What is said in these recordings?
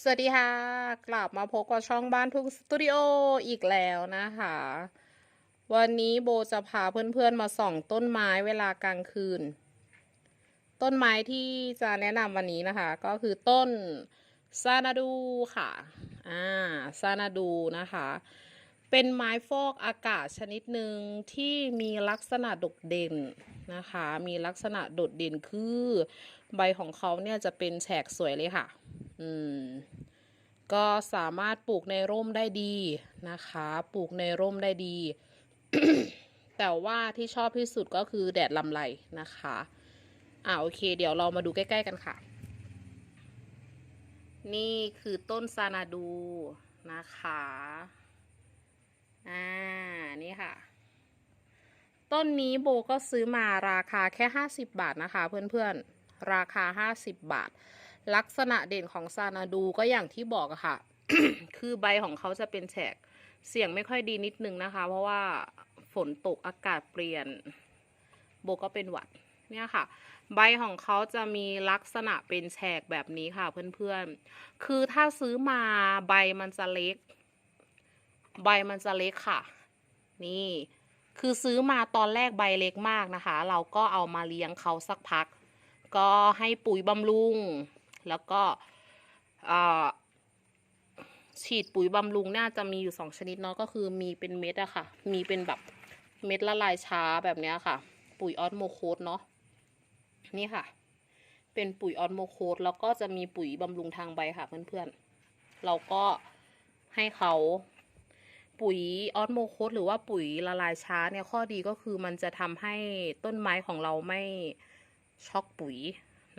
สวัสดีค่ะ กลับมาพบกับช่องบ้านทุกสตูดิโออีกแล้วนะคะ วันนี้โบจะพาเพื่อนๆมาส่องต้นไม้เวลากลางคืน ต้นไม้ที่จะแนะนำวันนี้นะคะ ก็คือต้นซานาดูค่ะ อ่าซานาดูนะคะ เป็นไม้ฟอกอากาศชนิดหนึ่งที่มีลักษณะโดดเด่นนะคะ มีลักษณะโดดเด่นคือ ใบของเขาเนี่ยจะเป็นแฉกสวยเลยค่ะ อืม ก็สามารถปลูกในร่มได้ดีนะคะ ปลูกในร่มได้ดี แต่ว่าที่ชอบที่สุดก็คือแดดลำไรนะคะ อ่าโอเค เดี๋ยวเรามาดูใกล้ ๆ กันค่ะ นี่คือต้นซานาดูนะคะ อ่า นี่ค่ะ ต้นนี้โบก็ซื้อมาราคาแค่ 50 บาทนะคะ เพื่อนๆ ราคา 50 บาท ลักษณะเด่นของซานาดูก็อย่างที่บอกอะค่ะ คือใบของเขาจะเป็นแฉก เสียงไม่ค่อยดีนิดนึงนะคะ เพราะว่าฝนตกอากาศเปลี่ยน โบก็เป็นหวัดเนี่ยค่ะ ใบของเขาจะมีลักษณะเป็นแฉกแบบนี้ค่ะเพื่อนๆ คือถ้าซื้อมาใบมันจะเล็ก ใบมันจะเล็กค่ะ นี่คือซื้อมาตอนแรกใบเล็กมากนะคะ เราก็เอามาเลี้ยงเขาสักพัก ก็ให้ปุ๋ยบำรุง แล้วก็ฉีดปุ๋ยบำรุงน่าจะมีอยู่สองชนิดเนาะก็คือมีเป็นเม็ดอะค่ะ มีเป็นแบบเม็ดละลายช้าแบบเนี้ยค่ะ ปุ๋ยออสโมโคสเนาะนี่ค่ะ เป็นปุ๋ยออสโมโคสแล้วก็จะมีปุ๋ยบำรุงทางใบค่ะเพื่อนๆเราก็ให้เขา ปุ๋ยออสโมโคสหรือว่าปุ๋ยละลายช้าเนี่ยข้อดีก็คือมันจะทำให้ต้นไม้ของเราไม่ช็อกปุ๋ย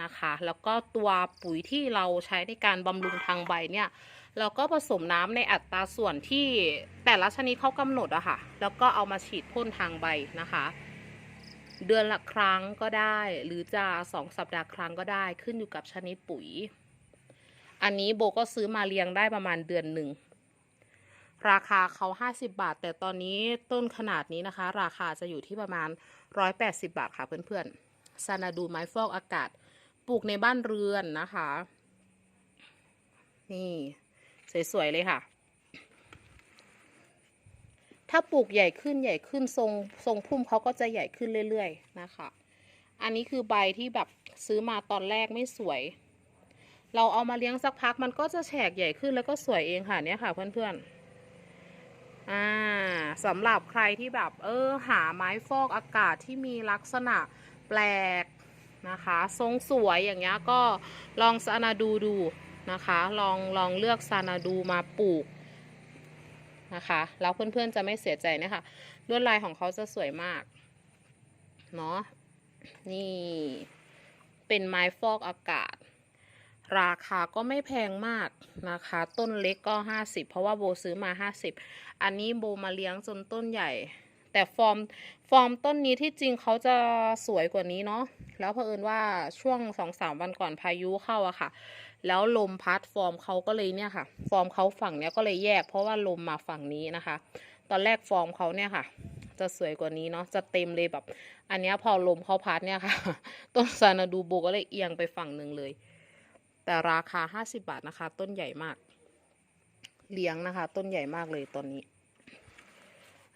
นะคะ แล้วก็ตัวปุ๋ยที่เราใช้ในการบำรุงทางใบเนี่ย เราก็ผสมน้ำในอัตราส่วนที่แต่ละชนิดเขากำหนดอะค่ะ แล้วก็เอามาฉีดพ่นทางใบนะคะ เดือนละครั้งก็ได้ หรือจะสองสัปดาห์ครั้งก็ได้ขึ้นอยู่กับชนิดปุ๋ย อันนี้โบก็ซื้อมาเลี้ยงได้ประมาณเดือนหนึ่ง ราคาเขา50 บาท แต่ตอนนี้ต้นขนาดนี้นะคะ ราคาจะอยู่ที่ประมาณ 180 บาทค่ะเพื่อนๆซานาดูไม้ฟอกอากาศปลูกในบ้านเรือนนะคะ นี่ สวย ๆ เลยค่ะ ถ้าปลูกใหญ่ขึ้นใหญ่ขึ้นทรงทรงพุ่มเขาก็จะใหญ่ขึ้นเรื่อย ๆ นะคะ อันนี้คือใบที่แบบซื้อมาตอนแรกไม่สวย เราเอามาเลี้ยงสักพักมันก็จะแฉกใหญ่ขึ้นแล้วก็สวยเองค่ะเนี่ยค่ะเพื่อนๆ อ่าสำหรับใครที่แบบเออหาไม้ฟอกอากาศที่มีลักษณะแปลกนะคะ ทรงสวยอย่างเงี้ยก็ลองซานาดูดูนะคะ ลองลองเลือกซานาดูมาปลูกนะคะแล้วเพื่อนๆจะไม่เสียใจนะคะลวดลายของเขาจะสวยมากเนาะนี่เป็นไม้ฟอกอากาศ ราคาก็ไม่แพงมากนะคะ ต้นเล็กก็ 50 เพราะว่าโบซื้อมา 50 อันนี้โบมาเลี้ยงจนต้นใหญ่ แต่ฟอร์มฟอร์มต้นนี้ที่จริงเขาจะสวยกว่านี้เนาะแล้วเผอิญว่าช่วงสองสามวันก่อนพายุเข้าอะค่ะ แล้วลมพัดฟอร์มเขาก็เลยเนี่ยค่ะ ฟอร์มเขาฝั่งเนี้ยก็เลยแยก เพราะว่าลมมาฝั่งนี้นะคะ ตอนแรกฟอร์มเขาเนี่ยค่ะจะสวยกว่านี้เนาะ จะเต็มเลยแบบ อันนี้พอลมเขาพัดเนี่ยค่ะ ต้นซานาดูโบก็เลยเอียงไปฝั่งหนึ่งเลย แต่ราคา 50 บาทนะคะ ต้นใหญ่มาก เลี้ยงนะคะ ต้นใหญ่มากเลยตอนนี้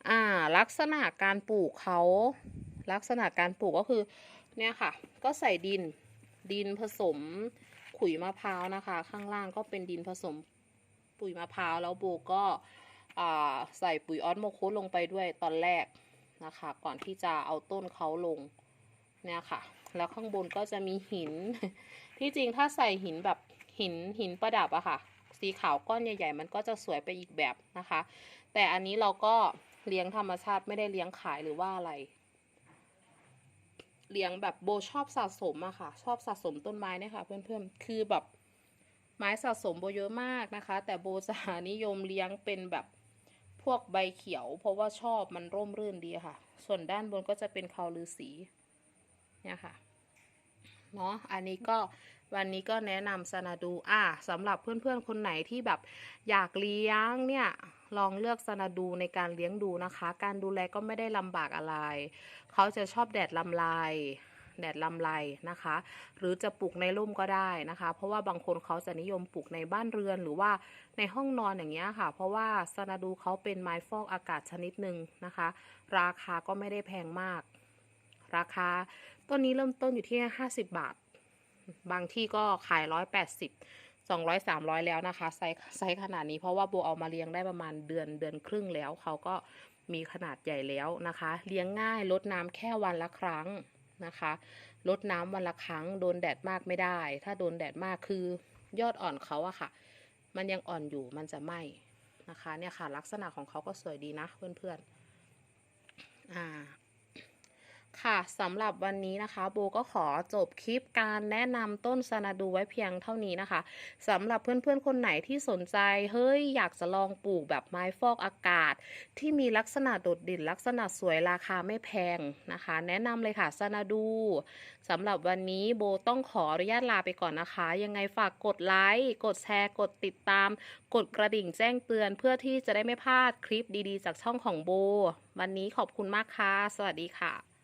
อ่า ลักษณะการปลูกเขาลักษณะการปลูกก็คือ เนี่ยค่ะ ก็ใส่ดินดินผสมขุยมะพร้าวนะคะ ข้างล่างก็เป็นดินผสมปุ๋ยมะพร้าวแล้วโบก็อ่าใส่ปุ๋ยออสโมโคสลงไปด้วยตอนแรกนะคะ ก่อนที่จะเอาต้นเขาลงเนี่ยค่ะ แล้วข้างบนก็จะมีหิน ที่จริงถ้าใส่หินแบบหินหินประดับอะค่ะ สีขาวก้อนใหญ่ ๆ มันก็จะสวยไปอีกแบบนะคะ แต่อันนี้เราก็เลี้ยงธรรมชาติไม่ได้เลี้ยงขายหรือว่าอะไร เลี้ยงแบบโบชอบสะสมอะค่ะ ชอบสะสมต้นไม้นี่ค่ะเพื่อนๆคือแบบไม้สะสมโบเยอะมากนะคะ แต่โบจะนิยมเลี้ยงเป็นแบบพวกใบเขียว เพราะว่าชอบมันร่มรื่นดีค่ะ ส่วนด้านบนก็จะเป็นเขาลือสีเนี่ยค่ะ เนาะอันนี้ก็วันนี้ก็แนะนำซานาดูอะสำหรับเพื่อนๆคนไหนที่แบบอยากเลี้ยงเนี่ยลองเลือกซานาดูในการเลี้ยงดูนะคะ การดูแลก็ไม่ได้ลำบากอะไร เขาจะชอบแดดลำลายแดดลำไรนะคะ หรือจะปลูกในร่มก็ได้นะคะ เพราะว่าบางคนเขาจะนิยมปลูกในบ้านเรือนหรือว่าในห้องนอนอย่างเงี้ยค่ะ เพราะว่าซานาดูเขาเป็นไม้ฟอกอากาศชนิดหนึ่งนะคะ ราคาก็ไม่ได้แพงมาก ราคาต้นนี้เริ่มต้นอยู่ที่ 50 บาท บางที่ก็ขาย 180 200 300 แล้วนะคะไซส์ไซส์ขนาดนี้เพราะว่าโบเอามาเลี้ยงได้ประมาณเดือนเดือนครึ่งแล้ว เขาก็มีขนาดใหญ่แล้วนะคะ เลี้ยงง่ายลดน้ำแค่วันละครั้งนะคะลดน้ำวันละครั้งโดนแดดมากไม่ได้ ถ้าโดนแดดมากคือยอดอ่อนเขาอะค่ะ มันยังอ่อนอยู่มันจะไหม้นะคะเนี่ยค่ะลักษณะของเขาก็สวยดีนะเพื่อนๆอ่า ค่ะสำหรับวันนี้นะคะโบก็ขอจบคลิปการแนะนำต้นซานาดูไว้เพียงเท่านี้นะคะสำหรับเพื่อนๆ คนไหนที่สนใจ เฮ้ย อยากจะลองปลูกแบบไม้ฟอกอากาศ ที่มีลักษณะโดดเด่นลักษณะสวยราคาไม่แพงนะคะ แนะนำเลยค่ะซานาดูสำหรับวันนี้โบต้องขออนุญาตลาไปก่อนนะคะ ยังไงฝากกดไลค์กดแชร์ กดติดตาม กดกระดิ่งแจ้งเตือนเพื่อที่จะได้ไม่พลาดคลิปดีๆ จากช่องของโบ วันนี้ขอบคุณมากค่ะ สวัสดีค่ะ